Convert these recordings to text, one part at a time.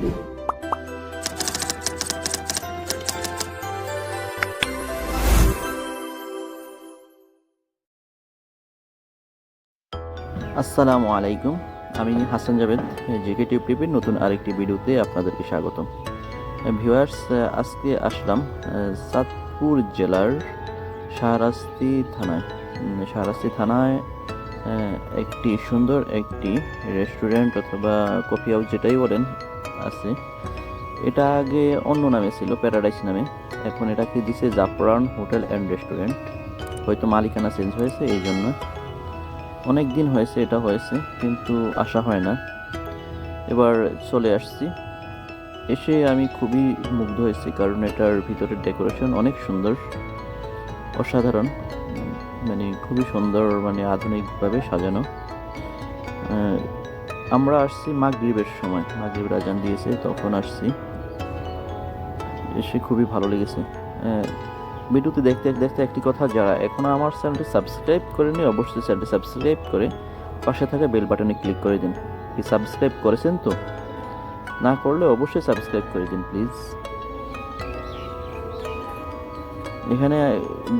আসসালামু আলাইকুম, আমি হাসান জাভেদ জেকেটিভ টিভির নতুন আরেকটি ভিডিওতে আপনাদেরকে স্বাগতম। ভিউয়ার্স আজকে আসলাম চাঁদপুর জেলার শাহরাস্তি থানায়। শাহরাস্তি থানায়, একটি সুন্দর একটি রেস্টুরেন্ট অথবা কফি হাউস যেটাই বলেন আছে। এটা আগে অন্য নামে ছিল প্যারাডাইস নামে। এখন এটাকে দিছে জাফরান হোটেল অ্যান্ড রেস্টুরেন্ট। হয়তো মালিকানা চেঞ্জ হয়েছে এই জন্য অনেক দিন হয়েছে, এটা হয়েছে, কিন্তু আসা হয় না। এবার চলে আসছি। এসে আমি খুবই মুগ্ধ হয়েছি, কারণ এটার ভিতরের ডেকোরেশন অনেক সুন্দর। অসাধারণ। মানে খুবই সুন্দর মানে আধুনিকভাবে সাজানো। আমরা আসছি মাগরিবের সময়। মাগরিবের আজান দিয়েছে, তখন আসছি। এসে খুবই ভালো লেগেছে। ভিডিওতে দেখতে দেখতে একটি কথা, যারা এখনও আমার চ্যানেলটি সাবস্ক্রাইব করেনি অবশ্যই চ্যানেলটি সাবস্ক্রাইব করে পাশে থাকা বেল বাটনে ক্লিক করে দিন। কি সাবস্ক্রাইব করেছেন তো? না করলে অবশ্যই সাবস্ক্রাইব করে দিন, প্লিজ। এখানে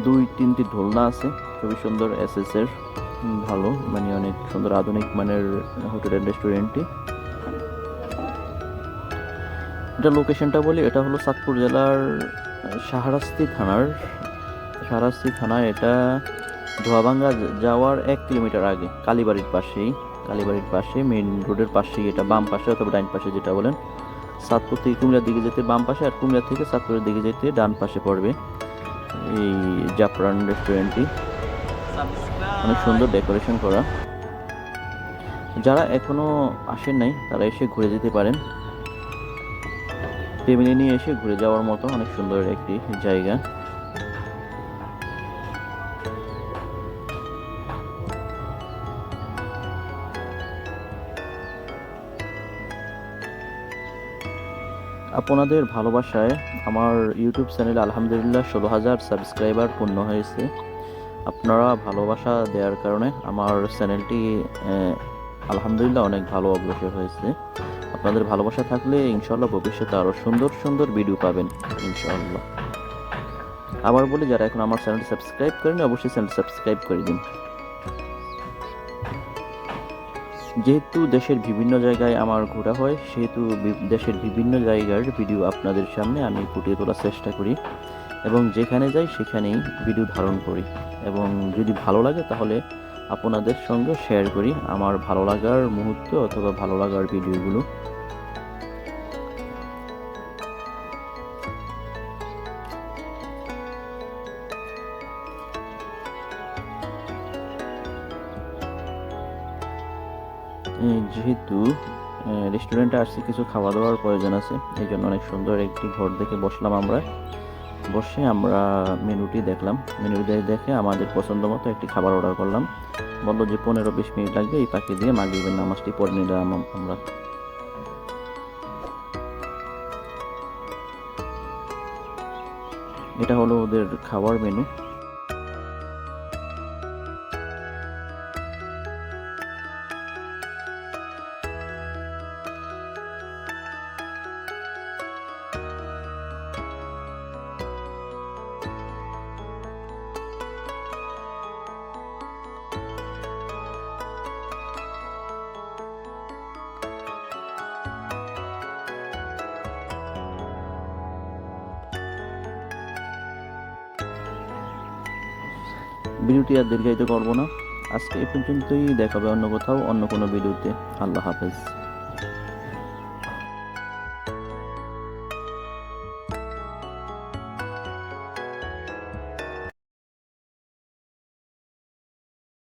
দুই, তিনটি ঢোলনা আছে, খুবই সুন্দর এসএস এর। ভালো। মানে অনেক সুন্দর আধুনিক মানের হোটেল রেস্টুরেন্টটি এটা লোকেশনটা বলি, এটা হলো চাঁদপুর জেলার শাহরাস্তি থানার। শাহরাস্তি থানায় এটা ধোয়াভাঙ্গা যাওয়ার এক কিলোমিটার আগে, কালীবাড়ির পাশেই। কালীবাড়ির পাশে মেইন রোডের পাশেই এটা বাম পাশে অথবা ডাইন পাশে যেটা বলেন। চাঁদপুর থেকে কুমিল্লার দিকে যেতে বাম পাশে আর কুমিল্লা থেকে চাঁদপুরের দিকে যেতে ডান পাশে পড়বে এই জাফরান রেস্টুরেন্টটি অনেক সুন্দর ডেকোরেশন করা। যারা এখনও আসেন নাই, তারা এসে ঘুরে যেতে পারেন। ফ্যামিলি নিয়ে এসে ঘুরে যাওয়ার মতো অনেক সুন্দর একটি জায়গা। আপনাদের ভালোবাসায় আমার ইউটিউব চ্যানেল আলহামদুলিল্লাহ ষোলো হাজার সাবস্ক্রাইবার পূর্ণ হয়েছে। আপনারা ভালোবাসা দেওয়ার কারণে আমার চ্যানেলটি আলহামদুলিল্লাহ অনেক ভালো অগ্রসর হয়েছে। আপনাদের ভালোবাসা থাকলে ইনশাল্লাহ ভবিষ্যতে আরও সুন্দর সুন্দর ভিডিও পাবেন ইনশাল্লাহ আবার বলি, যারা এখন আমার চ্যানেল সাবস্ক্রাইব করেন অবশ্যই চ্যানেল সাবস্ক্রাইব করে দিন। যেহেতু দেশের বিভিন্ন জায়গায় আমার ঘোরা হয়, সেহেতু দেশের বিভিন্ন জায়গার ভিডিও আপনাদের সামনে আমি ফুটিয়ে তোলার চেষ্টা করি। এবং যেখানে যাই সেখানেই ভিডিও ধারণ করি। এবং যদি ভালো লাগে তাহলে আপনাদের সঙ্গে শেয়ার করি আমার ভালো লাগার মুহূর্ত অথবা ভালো লাগার ভিডিওগুলো যেহেতু রেস্টুরেন্টে আসছি, কিছু খাওয়া দাওয়ার প্রয়োজন আছে, এই জন্য অনেক সুন্দর একটি ঘর দেখে বসলাম আমরা। বসে আমরা মেনুটি দেখলাম। মেনুটি দেখে আমাদের পছন্দ মতো একটি খাবার অর্ডার করলাম। বলল যে পনেরো বিশ মিনিট লাগবে, এই পাখি দিয়ে মাগরিবের নামাজটি পড়ে নিলাম আমরা। এটা হলো ওদের খাওয়ার মেনু ভিডিওটি আর দীর্ঘায়িত করব না। আজকে এ পর্যন্তই দেখাবে অন্য কোথাও, অন্য কোনো ভিডিওতে। আল্লাহ হাফেজ।